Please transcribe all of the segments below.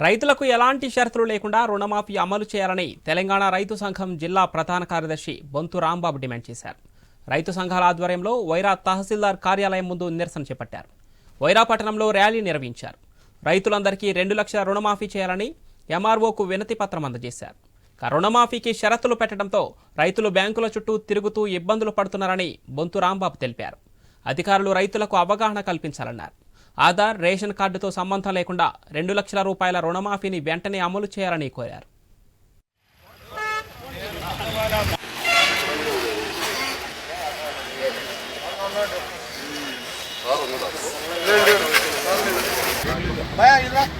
రైతులకు ఎలాంటి షరతులు లేకుండా రుణమాఫీ అమలు చేయాలని తెలంగాణ రైతు సంఘం జిల్లా ప్రధాన కార్యదర్శి బొంతు రాంబాబు డిమాండ్ చేశారు. రైతు సంఘాల ఆధ్వర్యంలో వైరా తహసీల్దార్ కార్యాలయం ముందు నిరసన చేపట్టారు. వైరా పట్టణంలో ర్యాలీ నిర్వహించారు. రైతులందరికీ రెండు లక్షల రుణమాఫీ చేయాలని ఎంఆర్ఓకు వినతి పత్రం అందజేశారు. రుణమాఫీకి షరతులు పెట్టడంతో రైతులు బ్యాంకుల చుట్టూ తిరుగుతూ ఇబ్బందులు పడుతున్నారని బొంతు రాంబాబు తెలిపారు. అధికారులు రైతులకు అవగాహన కల్పించాలన్నారు. ఆధార్ రేషన్ కార్డుతో సంబంధం లేకుండా రెండు లక్షల రూపాయల రుణమాఫీని వెంటనే అమలు చేయాలని కోరారు. भैया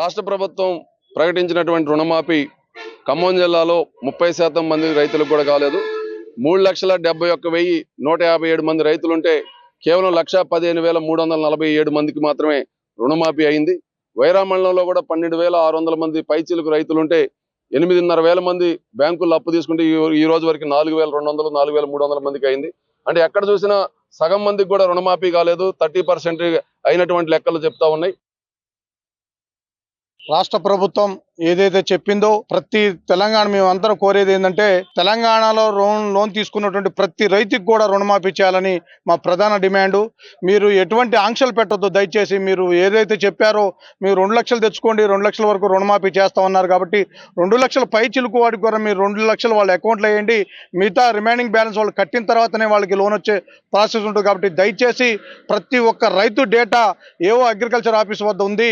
రాష్ట్ర ప్రభుత్వం ప్రకటించినటువంటి రుణమాఫీ ఖమ్మం జిల్లాలో ముప్పై శాతం మంది రైతులకు కూడా కాలేదు. మూడు లక్షల డెబ్బై ఒక్క వెయ్యి నూట యాభై ఏడు మంది రైతులుంటే కేవలం లక్ష పదిహేను వేల మూడు వందల నలభై ఏడు మందికి మాత్రమే రుణమాఫీ అయింది. వైరా మండలంలో కూడా పన్నెండు వేల ఆరు వందల మంది పైచీలకు రైతులుంటే ఎనిమిదిన్నర వేల మంది బ్యాంకుల్లో అప్పు తీసుకుంటే ఈ- ఈ రోజు వరకు నాలుగు వేల రెండు వందలు నాలుగు వేల మూడు వందల మందికి అయింది. అంటే ఎక్కడ చూసినా సగం మందికి కూడా రుణమాఫీ కాలేదు. థర్టీ పర్సెంట్ అయినటువంటి లెక్కలు చెప్తా ఉన్నాయి. రాష్ట్ర ప్రభుత్వం ఏదైతే చెప్పిందో ప్రతి తెలంగాణ మేము అందరం కోరేది ఏంటంటే తెలంగాణలో లోన్ లోన్ తీసుకున్నటువంటి ప్రతి రైతుకు కూడా రుణమాఫీ చేయాలని మా ప్రధాన డిమాండు. మీరు ఎటువంటి ఆంక్షలు పెట్టొద్దు దయచేసి మీరు ఏదైతే చెప్పారో మీరు రెండు లక్షలు తెచ్చుకోండి రెండు లక్షల వరకు రుణమాఫీ చేస్తామన్నారు కాబట్టి రెండు లక్షల పై చిలుకు వాడికి కూడా మీరు రెండు లక్షలు వాళ్ళ అకౌంట్లో వేయండి. మిగతా రిమైనింగ్ బ్యాలెన్స్ వాళ్ళు కట్టిన తర్వాతనే వాళ్ళకి లోన్ వచ్చే ప్రాసెస్ ఉంటుంది కాబట్టి దయచేసి ప్రతి ఒక్క రైతు డేటా ఏవో అగ్రికల్చర్ ఆఫీస్ వద్ద ఉంది.